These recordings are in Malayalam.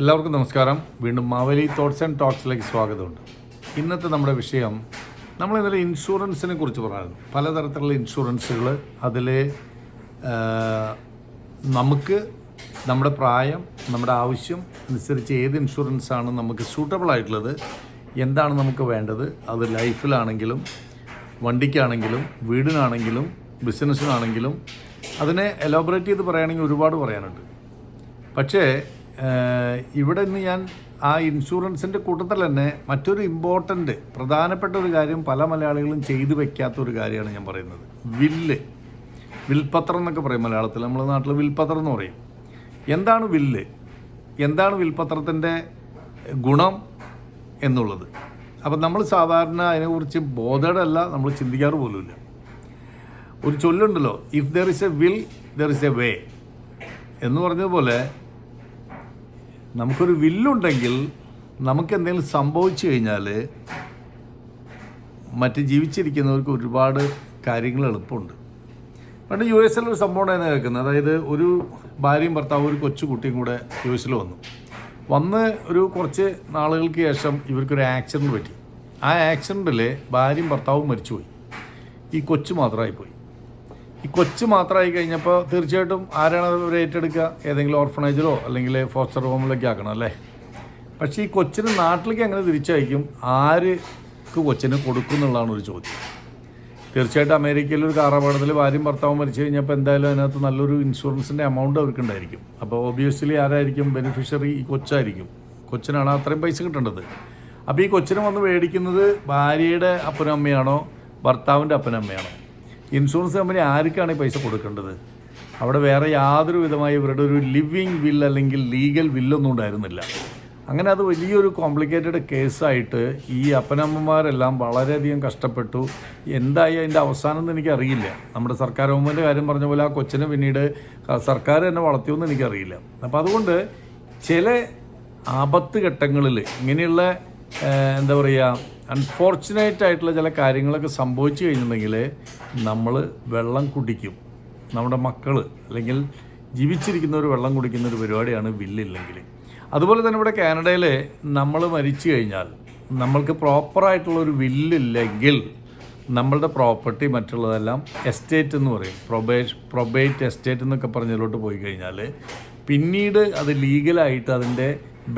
എല്ലാവർക്കും നമസ്കാരം. വീണ്ടും മാവലി തോട്ട്സ് ആൻഡ് ടോക്സിലേക്ക് സ്വാഗതമുണ്ട്. ഇന്നത്തെ നമ്മുടെ വിഷയം നമ്മൾ ഇന്നലെ ഇൻഷുറൻസിനെ കുറിച്ച് പറഞ്ഞു പലതരത്തിലുള്ള ഇൻഷുറൻസുകൾ അതിൽ നമുക്ക് നമ്മുടെ പ്രായം നമ്മുടെ ആവശ്യം അനുസരിച്ച് ഏത് ഇൻഷുറൻസാണ് നമുക്ക് സൂട്ടബിൾ ആയിട്ടുള്ളത് എന്താണ് നമുക്ക് വേണ്ടത് അത് ലൈഫിലാണെങ്കിലും വണ്ടിക്കാണെങ്കിലും വീടിനാണെങ്കിലും ബിസിനസ്സിനാണെങ്കിലും അതിനെ എലോബറേറ്റ് ചെയ്ത് പറയുകയാണെങ്കിൽ ഒരുപാട് പറയാനുണ്ട്. പക്ഷേ ഇവിടെ നിന്ന് ഞാൻ ആ ഇൻഷുറൻസിന്റെ കൂട്ടത്തിൽ തന്നെ മറ്റൊരു ഇമ്പോർട്ടന്റ് പ്രധാനപ്പെട്ട ഒരു കാര്യം പല മലയാളികളും ചെയ്തു വെക്കാത്ത ഒരു കാര്യമാണ് ഞാൻ പറയുന്നത്. വില്ല്. വിൽപത്രം എന്നൊക്കെ പറയും മലയാളത്തിൽ. നമ്മുടെ നാട്ടിൽ വിൽപത്രം എന്ന് പറയും. എന്താണ് വില്ല്? എന്താണ് വിൽപത്രത്തിന്റെ ഗുണം എന്നുള്ളത്? അപ്പം നമ്മൾ സാധാരണ അതിനെക്കുറിച്ച് ബോധടല്ല നമ്മൾ ചിന്തിക്കാറ് പോലുമില്ല. ഒരു ചൊല്ലുണ്ടല്ലോ if there is a will there is a way എന്ന് പറഞ്ഞതുപോലെ നമുക്കൊരു വില്ലുണ്ടെങ്കിൽ നമുക്ക് എന്തെങ്കിലും സംഭവിച്ചു കഴിഞ്ഞാൽ മറ്റ് ജീവിച്ചിരിക്കുന്നവർക്ക് ഒരുപാട് കാര്യങ്ങൾ എളുപ്പമുണ്ട്. പണ്ട് യു എസിൽ ഒരു സംഭവമാണ് തന്നെ കേൾക്കുന്നത് അതായത് ഒരു ഭാര്യയും ഭർത്താവും ഒരു കൊച്ചു കുട്ടിയും കൂടെ യു എസിൽ വന്നു. വന്ന് ഒരു കുറച്ച് നാളുകൾക്ക് ശേഷം ഇവർക്കൊരു ആക്സിഡന്റ് പറ്റി. ആ ആക്സിഡന്റിൽ ഭാര്യയും ഭർത്താവും മരിച്ചുപോയി. ഈ കൊച്ചു മാത്രമായി പോയി ഈ കൊച്ചു മാത്രമായി കഴിഞ്ഞപ്പോൾ തീർച്ചയായിട്ടും ആരാണ് അവർ ഏറ്റെടുക്കുക? ഏതെങ്കിലും ഓർഫണേജിലോ അല്ലെങ്കിൽ ഫോസ്റ്റർ ഹോമിലൊക്കെ ആക്കണം അല്ലേ? പക്ഷേ ഈ കൊച്ചിന് നാട്ടിലേക്ക് എങ്ങനെ തിരിച്ചയക്കും? ആർക്ക് കൊച്ചിന് കൊടുക്കും എന്നുള്ളതാണ് ഒരു ചോദ്യം. തീർച്ചയായിട്ടും അമേരിക്കയിൽ ഒരു കാറപകടത്തിൽ ഭാര്യയും ഭർത്താവും മരിച്ചു കഴിഞ്ഞപ്പോൾ എന്തായാലും അതിനകത്ത് നല്ലൊരു ഇൻഷുറൻസിന്റെ എമൗണ്ട് അവർക്ക് ഉണ്ടായിരിക്കും അപ്പോൾ ഒബിയസ്ലി ആരായിരിക്കും ബെനിഫിഷ്യറി ഈ കൊച്ചായിരിക്കും. കൊച്ചിനാണ് അത്രയും പൈസ കിട്ടേണ്ടത്. അപ്പോൾ ഈ കൊച്ചിനെ വന്ന് മേടിക്കുന്നത് ഭാര്യയുടെ അപ്പനും അമ്മയാണോ ഭർത്താവിന്റെ അപ്പനും അമ്മയാണോ ഇൻഷുറൻസ് കമ്പനി ആർക്കാണ് ഈ പൈസ കൊടുക്കേണ്ടത്? അവിടെ വേറെ യാതൊരു വിധമായ ഇവരുടെ ഒരു ലിവിങ് വിൽ അല്ലെങ്കിൽ ലീഗൽ വില്ലൊന്നും ഉണ്ടായിരുന്നില്ല. അങ്ങനെ അത് വലിയൊരു കോംപ്ലിക്കേറ്റഡ് കേസായിട്ട് ഈ അപ്പനമ്മമാരെല്ലാം വളരെയധികം കഷ്ടപ്പെട്ടു. എന്തായി അതിന്റെ അവസാനം എന്ന് എനിക്കറിയില്ല. നമ്മുടെ സർക്കാർ ഗവൺമെന്റ് കാര്യം പറഞ്ഞ പോലെ ആ കൊച്ചിനെ പിന്നീട് സർക്കാർ തന്നെ വളർത്തിയൊന്നും എനിക്കറിയില്ല. അപ്പോൾ അതുകൊണ്ട് ചില ആപത്ത് ഘട്ടങ്ങളിൽ ഇങ്ങനെയുള്ള എന്താ പറയുക അൺഫോർച്ചുനേറ്റ് ആയിട്ടുള്ള ചില കാര്യങ്ങളൊക്കെ സംഭവിച്ചു കഴിഞ്ഞിട്ടുണ്ടെങ്കിൽ നമ്മൾ വെള്ളം കുടിക്കും. നമ്മുടെ മക്കൾ അല്ലെങ്കിൽ ജീവിച്ചിരിക്കുന്നവർ വെള്ളം കുടിക്കുന്ന ഒരു പരിപാടിയാണ് വില്ലില്ലെങ്കിൽ. അതുപോലെ തന്നെ ഇവിടെ കാനഡയിൽ നമ്മൾ മരിച്ചു കഴിഞ്ഞാൽ നമ്മൾക്ക് പ്രോപ്പറായിട്ടുള്ള ഒരു വില്ലില്ലെങ്കിൽ നമ്മളുടെ പ്രോപ്പർട്ടി മറ്റുള്ളതെല്ലാം എസ്റ്റേറ്റ് എന്ന് പറയും. പ്രൊബേഷ് പ്രൊബേറ്റ് എസ്റ്റേറ്റ് എന്നൊക്കെ പറഞ്ഞതിലോട്ട് പോയി കഴിഞ്ഞാൽ പിന്നീട് അത് ലീഗലായിട്ട് അതിന്റെ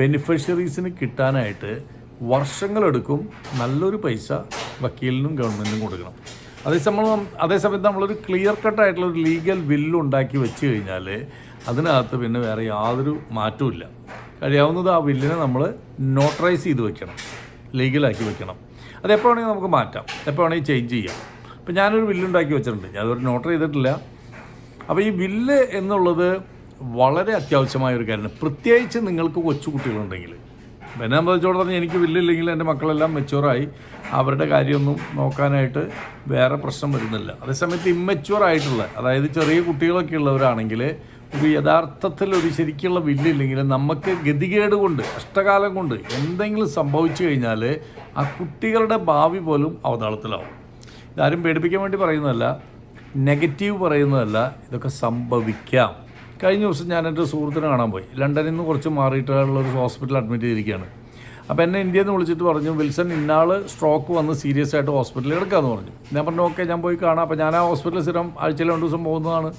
ബെനിഫിഷ്യറീസിന് കിട്ടാനായിട്ട് വർഷങ്ങളെടുക്കും നല്ലൊരു പൈസ വക്കീലിനും ഗവൺമെന്റിനും കൊടുക്കണം. അതേസമയം അതേസമയത്ത് നമ്മളൊരു ക്ലിയർ കട്ടായിട്ടുള്ള ഒരു ലീഗൽ ബില്ല് ഉണ്ടാക്കി വെച്ച് കഴിഞ്ഞാൽ അതിനകത്ത് പിന്നെ വേറെ യാതൊരു മാറ്റവും കഴിയാവുന്നത് ആ ബില്ലിനെ നമ്മൾ നോട്ടറൈസ് ചെയ്ത് വെക്കണം. ലീഗലാക്കി വെക്കണം. എപ്പോൾ വേണമെങ്കിൽ നമുക്ക് മാറ്റാം. എപ്പോൾ വേണമെങ്കിൽ ചേഞ്ച് ചെയ്യാം. അപ്പോൾ ഞാനൊരു ബില്ലുണ്ടാക്കി വെച്ചിട്ടുണ്ട്. ഞാൻ നോട്ടർ ചെയ്തിട്ടില്ല. അപ്പോൾ ഈ ബില്ല് എന്നുള്ളത് വളരെ അത്യാവശ്യമായ ഒരു കാര്യമാണ്. പ്രത്യേകിച്ച് നിങ്ങൾക്ക് കൊച്ചു കുട്ടികളുണ്ടെങ്കിൽ എന്നെ സംബന്ധിച്ചിടത്തോളം എനിക്ക് വില്ലില്ലെങ്കിൽ എന്റെ മക്കളെല്ലാം മെച്ചുവറായി അവരുടെ കാര്യമൊന്നും നോക്കാനായിട്ട് വേറെ പ്രശ്നം വരുന്നില്ല. അതേസമയത്ത് ഇമ്മച്യൂർ ആയിട്ടുള്ള അതായത് ചെറിയ കുട്ടികളൊക്കെ ഉള്ളവരാണെങ്കിൽ ഒരു യഥാർത്ഥത്തിൽ ഒരു ശരിക്കുള്ള വില്ലില്ലെങ്കിൽ നമുക്ക് ഗതികേട് കൊണ്ട് കഷ്ടകാലം കൊണ്ട് എന്തെങ്കിലും സംഭവിച്ചു കഴിഞ്ഞാൽ ആ കുട്ടികളുടെ ഭാവി പോലും അവതാളത്തിലാവും. ഇതാരും പേടിപ്പിക്കാൻ വേണ്ടി പറയുന്നതല്ല നെഗറ്റീവ് പറയുന്നതല്ല ഇതൊക്കെ സംഭവിക്കാം. കഴിഞ്ഞ ദിവസം ഞാൻ എന്റെ സുഹൃത്തിനെ കാണാൻ പോയി. ലണ്ടനിൽ നിന്ന് കുറച്ച് മാറിയിട്ടുള്ള ഒരു ഹോസ്പിറ്റലിൽ അഡ്മിറ്റ് ചെയ്തിരിക്കുകയാണ്. അപ്പോൾ എന്നെ ഇന്ത്യയിൽ നിന്ന് വിളിച്ചിട്ട് പറഞ്ഞു വിൽസൺ ഇന്നാൾ സ്ട്രോക്ക് വന്ന് സീരിയസ് ആയിട്ട് ഹോസ്പിറ്റലിൽ എടുക്കാമെന്ന് പറഞ്ഞു. ഞാൻ പറഞ്ഞു ഓക്കെ ഞാൻ പോയി കാണാം. അപ്പോൾ ഞാൻ ആ ഹോസ്പിറ്റലിൽ സ്ഥിരം ആഴ്ചയിൽ രണ്ട് ദിവസം പോകുന്നതാണ്.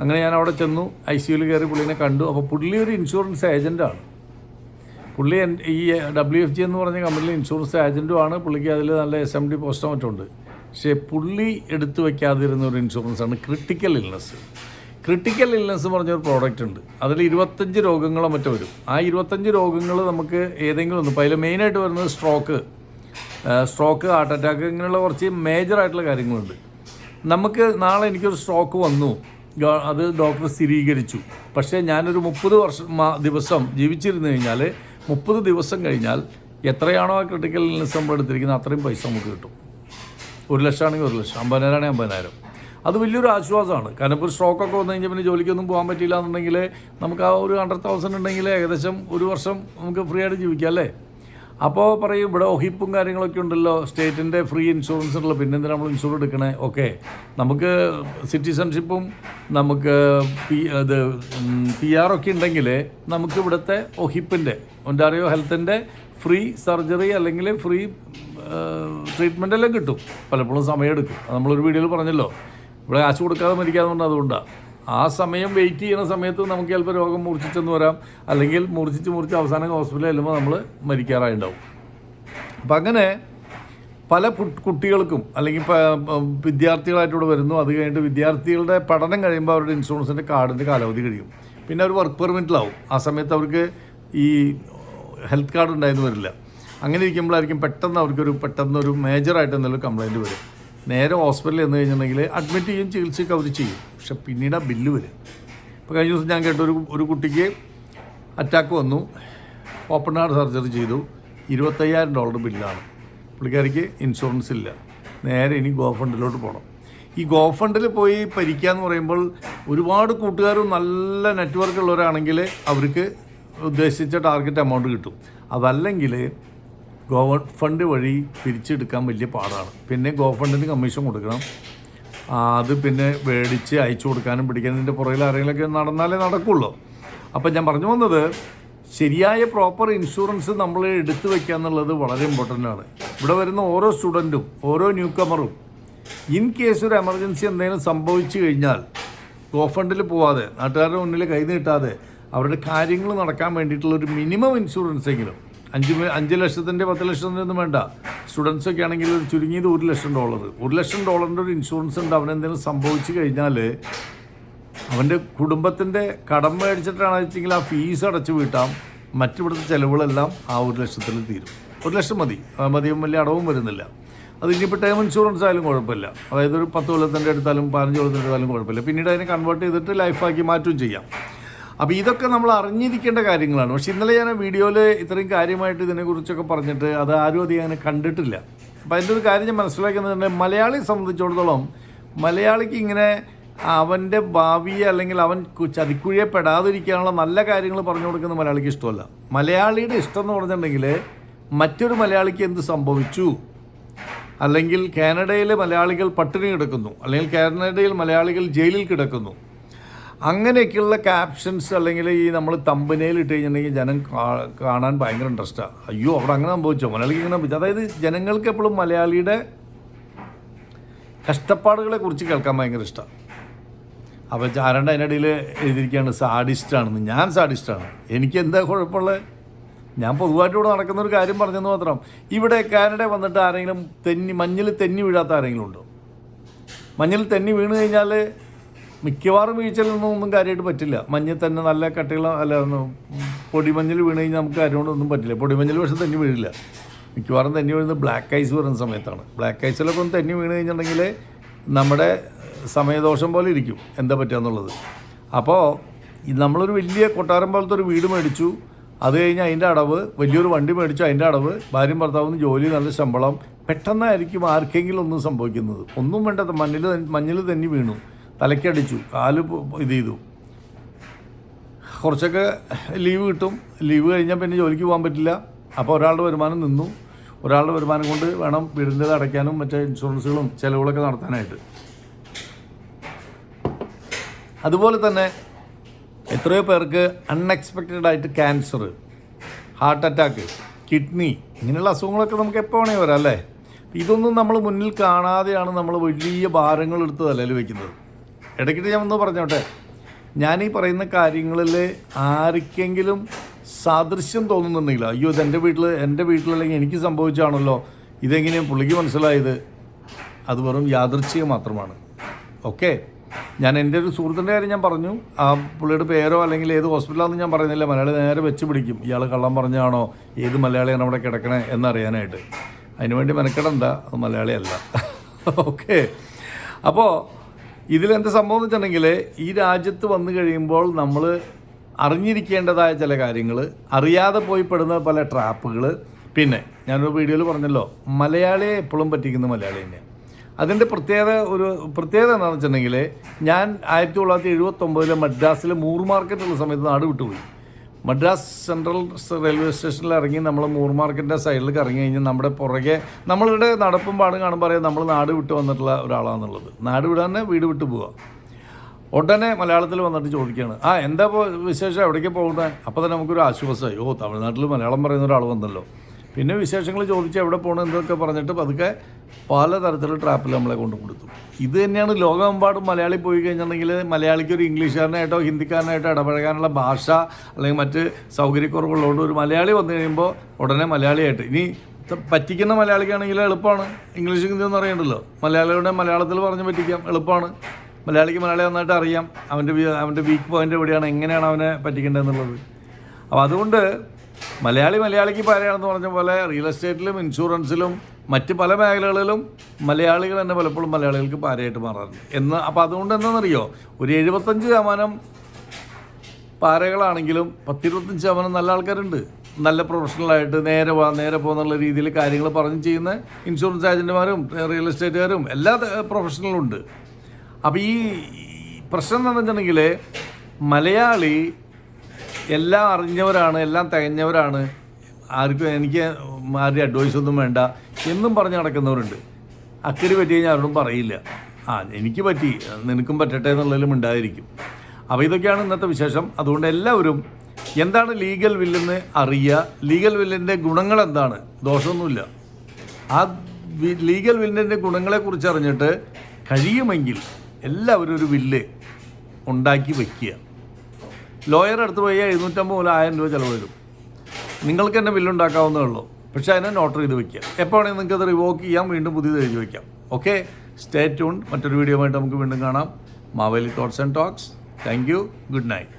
അങ്ങനെ ഞാൻ അവിടെ ചെന്നു ഐ സിയുയിൽ കയറി പുള്ളിനെ കണ്ടു. അപ്പോൾ പുള്ളി ഒരു ഇൻഷുറൻസ് ഏജന്റാണ് പുള്ളി ഈ ഡബ്ല്യു എഫ് ജി എന്ന് പറഞ്ഞ കമ്പനിയിൽ ഇൻഷുറൻസ് ഏജന്റുമാണ് പുള്ളിക്ക് അതിൽ നല്ല എസ് എം ഡി പോസ്റ്റോ മറ്റുണ്ട് പക്ഷേ പുള്ളി എടുത്തു വയ്ക്കാതിരുന്ന ഒരു ഇൻഷുറൻസാണ് ക്രിട്ടിക്കൽ ഇൽനെസ് ക്രിട്ടിക്കൽ ഇൽനെസ് പറഞ്ഞൊരു പ്രോഡക്റ്റ് ഉണ്ട്. അതിൽ ഇരുപത്തഞ്ച് രോഗങ്ങളോ മറ്റോ വരും. ആ ഇരുപത്തഞ്ച് രോഗങ്ങൾ നമുക്ക് ഏതെങ്കിലും ഒന്ന് ഇപ്പോൾ അതിൽ മെയിനായിട്ട് വരുന്നത് സ്ട്രോക്ക് സ്ട്രോക്ക് ഹാർട്ട് അറ്റാക്ക് ഇങ്ങനെയുള്ള കുറച്ച് മേജറായിട്ടുള്ള കാര്യങ്ങളുണ്ട്. നമുക്ക് നാളെ എനിക്കൊരു സ്ട്രോക്ക് വന്നു. അത് ഡോക്ടർ സ്ഥിരീകരിച്ചു. പക്ഷേ ഞാനൊരു മുപ്പത് വർഷം ദിവസം ജീവിച്ചിരുന്നു കഴിഞ്ഞാൽ മുപ്പത് ദിവസം കഴിഞ്ഞാൽ എത്രയാണോ ആ ക്രിട്ടിക്കൽ ഇൽനെസ് നമ്മൾ എടുത്തിരിക്കുന്നത് അത്രയും പൈസ നമുക്ക് കിട്ടും. ഒരു ലക്ഷമാണെങ്കിൽ ഒരു ലക്ഷം അമ്പതിനായിരമാണെങ്കിൽ അമ്പതിനായിരം. അത് വലിയൊരു ആശ്വാസമാണ്. കാരണം ഇപ്പോൾ സ്ട്രോക്കൊക്കെ വന്നു കഴിഞ്ഞാൽ പിന്നെ ജോലിക്കൊന്നും പോകാൻ പറ്റില്ല എന്നുണ്ടെങ്കിൽ നമുക്ക് ആ ഒരു ഹൺഡ്രഡ് തൗസൻഡ് ഉണ്ടെങ്കിൽ ഏകദേശം ഒരു വർഷം നമുക്ക് ഫ്രീ ആയിട്ട് ജീവിക്കാം അല്ലേ? അപ്പോൾ പറയും ഇവിടെ ഒഹിപ്പും കാര്യങ്ങളൊക്കെ ഉണ്ടല്ലോ. സ്റ്റേറ്റിന്റെ ഫ്രീ ഇൻഷുറൻസ് ഉണ്ടല്ലോ. പിന്നെ എന്തിനാ നമ്മൾ ഇൻഷുർ എടുക്കണേ? ഓക്കെ. നമുക്ക് സിറ്റിസൺഷിപ്പും നമുക്ക് പി അത് പി ആർ ഒക്കെ ഉണ്ടെങ്കിൽ നമുക്ക് ഇവിടുത്തെ ഒഹിപ്പിന്റെ ഒന്റാറിയോ ഹെൽത്തിന്റെ ഫ്രീ സർജറി അല്ലെങ്കിൽ ഫ്രീ ട്രീറ്റ്മെന്റ് എല്ലാം കിട്ടും. പലപ്പോഴും സമയമെടുക്കും നമ്മളൊരു വീഡിയോയിൽ പറഞ്ഞല്ലോ. ഇവിടെ കാശ് കൊടുക്കാതെ മരിക്കാതുകൊണ്ട് അതുകൊണ്ടാണ് ആ സമയം വെയിറ്റ് ചെയ്യുന്ന സമയത്ത് നമുക്ക് ചിലപ്പോൾ രോഗം മൂർച്ഛിച്ചെന്ന് വരാം. അല്ലെങ്കിൽ മൂർച്ഛിച്ച് മൂർച്ഛിച്ച് അവസാനം ഹോസ്പിറ്റലിൽ ചെല്ലുമ്പോൾ നമ്മൾ മരിക്കാറായിണ്ടാവും. അപ്പം അങ്ങനെ പല കുട്ടികൾക്കും അല്ലെങ്കിൽ വിദ്യാർത്ഥികളായിട്ടിവിടെ വരുന്നു. അത് കഴിഞ്ഞിട്ട് വിദ്യാർത്ഥികളുടെ പഠനം കഴിയുമ്പോൾ അവരുടെ ഇൻഷുറൻസിന്റെ കാർഡിന്റെ കാലാവധി കഴിയും. പിന്നെ അവർ വർക്ക് പെർമിറ്റിലാവും ആ സമയത്ത് അവർക്ക് ഈ ഹെൽത്ത് കാർഡ് ഉണ്ടായെന്ന് വരില്ല. അങ്ങനെ ഇരിക്കുമ്പോഴായിരിക്കും പെട്ടെന്ന് അവർക്കൊരു പെട്ടെന്നൊരു മേജറായിട്ട് എന്തെങ്കിലും കംപ്ലയിന്റ് വരും. നേരെ ഹോസ്പിറ്റലിൽ എന്ന് കഴിഞ്ഞിട്ടുണ്ടെങ്കിൽ അഡ്മിറ്റ് ചെയ്യും ചികിത്സയൊക്കെ അവർ ചെയ്യും. പക്ഷെ പിന്നീട് ആ ബില്ല് വരും. ഇപ്പോൾ കഴിഞ്ഞ ദിവസം ഞാൻ കേട്ട ഒരു ഒരു കുട്ടിക്ക് അറ്റാക്ക് വന്നു. ഓപ്പൺ ഹാർട്ട് സർജറി ചെയ്തു. ഇരുപത്തയ്യായിരം ഡോളർ ബില്ലാണ്. പുള്ളിക്കാരിക്ക് ഇൻഷുറൻസ് ഇല്ല. നേരെ ഇനി ഗോഫണ്ടിലോട്ട് പോകണം ഈ ഗോ ഫണ്ടിൽ പോയി പരിക്കുക എന്ന് പറയുമ്പോൾ ഒരുപാട് കൂട്ടുകാരും നല്ല നെറ്റ്വർക്ക് ഉള്ളവരാണെങ്കിൽ അവർക്ക് ഉദ്ദേശിച്ച ടാർഗറ്റ് എമൗണ്ട് കിട്ടും. അതല്ലെങ്കിൽ ഗോ ഫണ്ട് വഴി പിരിച്ചെടുക്കാൻ വലിയ പാടാണ്. പിന്നെ ഗോ ഫണ്ടിന് കമ്മീഷൻ കൊടുക്കണം. അത് പിന്നെ മേടിച്ച് അയച്ചു കൊടുക്കാനും പിടിക്കാനും ഇതിന്റെ പുറകിൽ ആരെങ്കിലുമൊക്കെ നടന്നാലേ നടക്കുള്ളൂ. അപ്പം ഞാൻ പറഞ്ഞു വന്നത് ശരിയായ പ്രോപ്പർ ഇൻഷുറൻസ് നമ്മൾ എടുത്തു വയ്ക്കുക എന്നുള്ളത് വളരെ ഇമ്പോർട്ടന്റ് ആണ്. ഇവിടെ വരുന്ന ഓരോ സ്റ്റുഡന്റും ഓരോ ന്യൂ കമറും ഇൻ കേസ് ഒരു എമർജൻസി എന്തെങ്കിലും സംഭവിച്ചു കഴിഞ്ഞാൽ ഗോ ഫണ്ടിൽ പോവാതെ നാട്ടുകാരുടെ മുന്നിൽ കൈ നീട്ടാതെ അവരുടെ കാര്യങ്ങൾ നടക്കാൻ വേണ്ടിയിട്ടുള്ള ഒരു മിനിമം ഇൻഷുറൻസ് എങ്കിലും അഞ്ച് അഞ്ച് ലക്ഷത്തിന്റെ പത്ത് ലക്ഷത്തിന്റെ ഒന്നും വേണ്ട. സ്റ്റുഡൻസൊക്കെ ആണെങ്കിൽ ഒരു ചുരുങ്ങിയത് ഒരു ലക്ഷം ഡോളർ ഒരു ലക്ഷം ഡോളറിന്റെ ഒരു ഇൻഷുറൻസ് ഉണ്ട്. അവനെന്തെങ്കിലും സംഭവിച്ചു കഴിഞ്ഞാൽ അവന്റെ കുടുംബത്തിന്റെ കടം മേടിച്ചിട്ടാണ് വെച്ചെങ്കിൽ ആ ഫീസ് അടച്ചു വീട്ടാം. മറ്റിവിടുത്തെ ചിലവുകളെല്ലാം ആ ഒരു ലക്ഷത്തിൽ തീരും. ഒരു ലക്ഷം മതി. മതി മതിയും വലിയ അടവും വരുന്നില്ല. അത് ഇനിയിപ്പോൾ ടേം ഇൻഷുറൻസ് ആയാലും കുഴപ്പമില്ല. അതായത് ഒരു പത്ത് കൊല്ലത്തിന്റെ എടുത്താലും പതിനഞ്ച് കൊല്ലത്തിന്റെ എടുത്താലും കുഴപ്പമില്ല. പിന്നീട് അതിനെ കൺവേർട്ട് ചെയ്തിട്ട് ലൈഫാക്കി മാറ്റുകയും ചെയ്യാം. അപ്പോൾ ഇതൊക്കെ നമ്മൾ അറിഞ്ഞിരിക്കേണ്ട കാര്യങ്ങളാണ്. പക്ഷേ ഇന്നലെ ഞാൻ വീഡിയോയിൽ ഇത്രയും കാര്യമായിട്ട് ഇതിനെക്കുറിച്ചൊക്കെ പറഞ്ഞിട്ട് അത് ആരും അധികം അങ്ങനെ കണ്ടിട്ടില്ല. അപ്പോൾ അതിന്റെ ഒരു കാര്യം ഞാൻ മനസ്സിലാക്കുന്നത് മലയാളിയെ സംബന്ധിച്ചിടത്തോളം മലയാളിക്ക് ഇങ്ങനെ അവന്റെ ഭാവിയെ അല്ലെങ്കിൽ അവൻ ചതിക്കുഴിയെ പെടാതിരിക്കാനുള്ള നല്ല കാര്യങ്ങൾ പറഞ്ഞു കൊടുക്കുന്ന മലയാളിക്ക് ഇഷ്ടമല്ല. മലയാളിയുടെ ഇഷ്ടം എന്ന് പറഞ്ഞിട്ടുണ്ടെങ്കിൽ മറ്റൊരു മലയാളിക്ക് എന്ത് സംഭവിച്ചു? അല്ലെങ്കിൽ കാനഡയിലെ മലയാളികൾ പട്ടിണി കിടക്കുന്നു. അല്ലെങ്കിൽ കാനഡയിൽ മലയാളികൾ ജയിലിൽ കിടക്കുന്നു. അങ്ങനെയൊക്കെയുള്ള ക്യാപ്ഷൻസ് അല്ലെങ്കിൽ ഈ നമ്മൾ തമ്പനയിൽ ഇട്ട് കഴിഞ്ഞിട്ടുണ്ടെങ്കിൽ ജനം കാണാൻ ഭയങ്കര ഇൻട്രസ്റ്റാണ് അയ്യോ അവിടെ അങ്ങനെ സംഭവിച്ചോ? മലയാളിക്ക് ഇങ്ങനെ സംഭവിച്ചു? അതായത് ജനങ്ങൾക്ക് എപ്പോഴും മലയാളിയുടെ കഷ്ടപ്പാടുകളെ കുറിച്ച് കേൾക്കാൻ ഭയങ്കര ഇഷ്ടമാണ് അപ്പോൾ ചാരണ്ട അതിനിടയിൽ എഴുതിയിരിക്കുകയാണ് സാഡിസ്റ്റാണെന്ന്. ഞാൻ സാഡിസ്റ്റാണ്. എനിക്ക് എന്താ കുഴപ്പമുള്ളത് ഞാൻ പൊതുവായിട്ട് ഇവിടെ നടക്കുന്ന ഒരു കാര്യം പറഞ്ഞെന്ന് മാത്രം. ഇവിടെ കാനഡ വന്നിട്ട് ആരെങ്കിലും തെന്നി മഞ്ഞിൽ തെന്നി വീഴാത്ത ആരെങ്കിലും ഉണ്ടോ? മഞ്ഞിൽ തെന്നി വീണ് കഴിഞ്ഞാൽ മിക്കവാറും വീഴ്ചയിലൊന്നും ഒന്നും കാര്യമായിട്ട് പറ്റില്ല. മഞ്ഞിൽ തന്നെ നല്ല കട്ടിയുള്ള അല്ല പൊടിമഞ്ഞിൽ വീണ് കഴിഞ്ഞാൽ നമുക്ക് കാര്യമായിട്ടൊന്നും പറ്റില്ല. പൊടിമഞ്ഞിൽ പക്ഷെ തന്നെ വീഴില്ല. മിക്കവാറും തന്നെ വീഴുന്നത് ബ്ലാക്ക് ഐസ് വരുന്ന സമയത്താണ്. ബ്ലാക്ക് ഐസിലൊക്കെ ഒന്ന് തന്നെ വീണ് കഴിഞ്ഞിട്ടുണ്ടെങ്കിൽ നമ്മുടെ സമയദോഷം പോലെ ഇരിക്കും. എന്താ പറ്റുക എന്നുള്ളത്. അപ്പോൾ നമ്മളൊരു വലിയ കൊട്ടാരം പോലത്തെ ഒരു വീട് മേടിച്ചു. അത് കഴിഞ്ഞ് അതിന്റെ അടവ് വലിയൊരു വണ്ടി മേടിച്ചു. അതിന്റെ അടവ് ഭാര്യയും ഭർത്താവിന് ജോലി നല്ല ശമ്പളം. പെട്ടെന്നായിരിക്കും ആർക്കെങ്കിലും ഒന്നും സംഭവിക്കുന്നത്. ഒന്നും വേണ്ട മണ്ണിൽ മഞ്ഞിൽ തന്നെ വീണു. തലയ്ക്കടിച്ചു കാൽ ഇത് ചെയ്തു. കുറച്ചൊക്കെ ലീവ് കിട്ടും. ലീവ് കഴിഞ്ഞാൽ പിന്നെ ജോലിക്ക് പോകാൻ പറ്റില്ല. അപ്പോൾ ഒരാളുടെ വരുമാനം നിന്നു. ഒരാളുടെ വരുമാനം കൊണ്ട് വേണം വീടിന്റെ അടയ്ക്കാനും മറ്റേ ഇൻഷുറൻസുകളും ചിലവുകളൊക്കെ നടത്താനായിട്ട്. അതുപോലെ തന്നെ എത്രയോ പേർക്ക് അൺഎക്സ്പെക്റ്റഡ് ആയിട്ട് ക്യാൻസർ ഹാർട്ട് അറ്റാക്ക് കിഡ്നി ഇങ്ങനെയുള്ള അസുഖങ്ങളൊക്കെ നമുക്ക് എപ്പോൾ വേണേ വരാം അല്ലേ? ഇതൊന്നും നമ്മൾ മുന്നിൽ കാണാതെയാണ് നമ്മൾ വലിയ ഭാരങ്ങൾ എടുത്ത് തലയിൽ വെക്കുന്നത്. ഇടയ്ക്കിട്ട് ഞാൻ ഒന്ന് പറഞ്ഞോട്ടെ ഞാൻ ഈ പറയുന്ന കാര്യങ്ങളിൽ ആർക്കെങ്കിലും സാദൃശ്യം തോന്നുന്നുണ്ടെങ്കിൽ അയ്യോ ഇത് എന്റെ വീട്ടിൽ എന്റെ വീട്ടിലല്ലെങ്കിൽ എനിക്ക് സംഭവിച്ചാണല്ലോ ഇതെങ്ങനെയാണ് പുള്ളിക്ക് മനസ്സിലായത്? അത് വെറും യാദൃച്ഛികം മാത്രമാണ്. ഓക്കെ? ഞാൻ എന്റെ ഒരു സുഹൃത്തിന്റെ കാര്യം ഞാൻ പറഞ്ഞു. ആ പുള്ളിയുടെ പേരോ അല്ലെങ്കിൽ ഏത് ഹോസ്പിറ്റലാണെന്ന് ഞാൻ പറയുന്നില്ല. മലയാളി നേരെ വെച്ച് പിടിക്കും. ഇയാൾ കള്ളം പറഞ്ഞാണോ ഏത് മലയാളിയാണ് അവിടെ കിടക്കണേ എന്നറിയാനായിട്ട്. അതിനുവേണ്ടി മെനക്കെടണ്ട. അത് മലയാളിയല്ല. ഓക്കെ? അപ്പോൾ ഇതിലെന്ത് സംഭവം വെച്ചിട്ടുണ്ടെങ്കിൽ ഈ രാജ്യത്ത് വന്നു കഴിയുമ്പോൾ നമ്മൾ അറിഞ്ഞിരിക്കേണ്ടതായ ചില കാര്യങ്ങൾ അറിയാതെ പോയി പെടുന്ന പല ട്രാപ്പുകൾ പിന്നെ ഞാനൊരു വീഡിയോയിൽ പറഞ്ഞല്ലോ മലയാളിയെ എപ്പോഴും പറ്റിക്കുന്ന മലയാളി തന്നെയാണ് അതിന്റെ പ്രത്യേകത ഒരു പ്രത്യേകത എന്താണെന്ന് വെച്ചിട്ടുണ്ടെങ്കിൽ ഞാൻ ആയിരത്തി തൊള്ളായിരത്തി എഴുപത്തൊമ്പതിലെ മദ്രാസിലെ മൂർ മാർക്കറ്റുള്ള സമയത്ത് നാട് വിട്ടുപോയി. മദ്രാസ് സെൻട്രൽ റെയിൽവേ സ്റ്റേഷനിൽ ഇറങ്ങി നമ്മൾ മൂർ മാർക്കറ്റിന്റെ സൈഡിൽ ഇറങ്ങി കഴിഞ്ഞാൽ നമ്മുടെ പുറകെ നമ്മളുടെ നടപ്പും പാടും കാണുമ്പോൾ പറയാം നമ്മൾ നാട് വിട്ട് വന്നിട്ടുള്ള ഒരാളാണെന്നുള്ളത് നാട് വിടാൻ തന്നെ വീട് വിട്ട് പോവുക ഉടനെ മലയാളത്തിൽ വന്നിട്ട് ചോദിക്കുകയാണ് ആ എന്താ വിശേഷം? എവിടേക്ക് പോകുന്നത് അപ്പോൾ തന്നെ നമുക്കൊരു ആശ്വാസമായി ഓ തമിഴ്നാട്ടിൽ മലയാളം പറയുന്ന ഒരാൾ വന്നല്ലോ. പിന്നെ വിശേഷങ്ങൾ ചോദിച്ച് എവിടെ പോകണം എന്തൊക്കെ പറഞ്ഞിട്ട് പതുക്കെ പലതരത്തിലുള്ള ട്രാപ്പിൽ നമ്മളെ കൊണ്ട് കൊടുത്തു. ഇത് തന്നെയാണ് ലോകമെമ്പാടും മലയാളി പോയി കഴിഞ്ഞിട്ടുണ്ടെങ്കിൽ മലയാളിക്ക് ഒരു ഇംഗ്ലീഷുകാരനായിട്ടോ ഹിന്ദിക്കാരനായിട്ടോ ഇടപഴകാനുള്ള ഭാഷ അല്ലെങ്കിൽ മറ്റ് സൗകര്യക്കുറവുള്ളതുകൊണ്ട് ഒരു മലയാളി വന്നു കഴിയുമ്പോൾ ഉടനെ മലയാളിയായിട്ട്. ഇനി പറ്റിക്കുന്ന മലയാളിക്കാണെങ്കിൽ എളുപ്പമാണ്. ഇംഗ്ലീഷ് ഹിന്ദി ഒന്നും അറിയണ്ടല്ലോ. മലയാളികളുടെ മലയാളത്തിൽ പറഞ്ഞ് പറ്റിക്കാം. എളുപ്പമാണ്. മലയാളിക്ക് മലയാളി നന്നായിട്ട് അറിയാം. അവന്റെ അവന്റെ വീക്ക് പോയിന്റ് എവിടെയാണ്? എങ്ങനെയാണ് അവനെ പറ്റിക്കേണ്ടതെന്നുള്ളത് അപ്പോൾ അതുകൊണ്ട് മലയാളി മലയാളിക്ക് പാരയാണെന്ന് പറഞ്ഞ പോലെ റിയൽ എസ്റ്റേറ്റിലും ഇൻഷുറൻസിലും മറ്റ് പല മേഖലകളിലും മലയാളികൾ തന്നെ പലപ്പോഴും മലയാളികൾക്ക് പാരയായിട്ട് മാറാറുണ്ട്. എന്ന് അപ്പോൾ അതുകൊണ്ട് എന്താണെന്നറിയോ? ഒരു എഴുപത്തഞ്ച് ശതമാനം പാരകളാണെങ്കിലും പത്തിരുപത്തഞ്ച് ശതമാനം നല്ല ആൾക്കാരുണ്ട്. നല്ല പ്രൊഫഷണലായിട്ട് നേരെ വാ നേരെ പോകുന്നുള്ള രീതിയിൽ കാര്യങ്ങൾ പറഞ്ഞ് ചെയ്യുന്ന ഇൻഷുറൻസ് ഏജന്റുമാരും റിയൽ എസ്റ്റേറ്റുകാരും എല്ലാ പ്രൊഫഷണലും ഉണ്ട്. അപ്പോൾ ഈ പ്രശ്നം എന്താണെന്ന് വെച്ചിട്ടുണ്ടെങ്കിൽ മലയാളി എല്ലാം അറിഞ്ഞവരാണ് എല്ലാം തികഞ്ഞവരാണ്. ആർക്കും എനിക്ക് ആരുടെ അഡ്വൈസ് ഒന്നും വേണ്ട. എന്നും പറഞ്ഞ് നടക്കുന്നവരുണ്ട്. അക്കരി പറ്റി കഴിഞ്ഞാൽ ആരോടും പറയില്ല. ആ എനിക്ക് പറ്റി. നിനക്കും പറ്റട്ടെ എന്നുള്ളതിലും ഉണ്ടായിരിക്കും. അപ്പോൾ ഇതൊക്കെയാണ് ഇന്നത്തെ വിശേഷം. അതുകൊണ്ട് എല്ലാവരും എന്താണ് ലീഗൽ വില്ലെന്ന് അറിയുക. ലീഗൽ വില്ലിന്റെ ഗുണങ്ങൾ എന്താണ്? ദോഷമൊന്നുമില്ല. ആ ലീഗൽ വില്ലിന്റെ ഗുണങ്ങളെക്കുറിച്ച് അറിഞ്ഞിട്ട് കഴിയുമെങ്കിൽ എല്ലാവരും ഒരു വില്ല് ഉണ്ടാക്കി വയ്ക്കുക ലോയർ എടുത്ത് പോയി എഴുന്നൂറ്റമ്പത് മുതൽ ആയിരം രൂപ ചിലവ് വരും. നിങ്ങൾക്ക് തന്നെ ബില്ലുണ്ടാക്കാവുന്നേ ഉള്ളൂ. പക്ഷേ അതിനെ നോട്ടർ ചെയ്ത് വെക്കുക. എപ്പോൾ വേണമെങ്കിൽ നിങ്ങൾക്ക് അത് റിവോക്ക് ചെയ്യാം വീണ്ടും പുതിയത് എഴുതി വയ്ക്കാം ഓക്കെ സ്റ്റേ ട്യൂൺ മറ്റൊരു വീഡിയോ ആയിട്ട് നമുക്ക് വീണ്ടും കാണാം. Maveli thoughts and talks thank you good night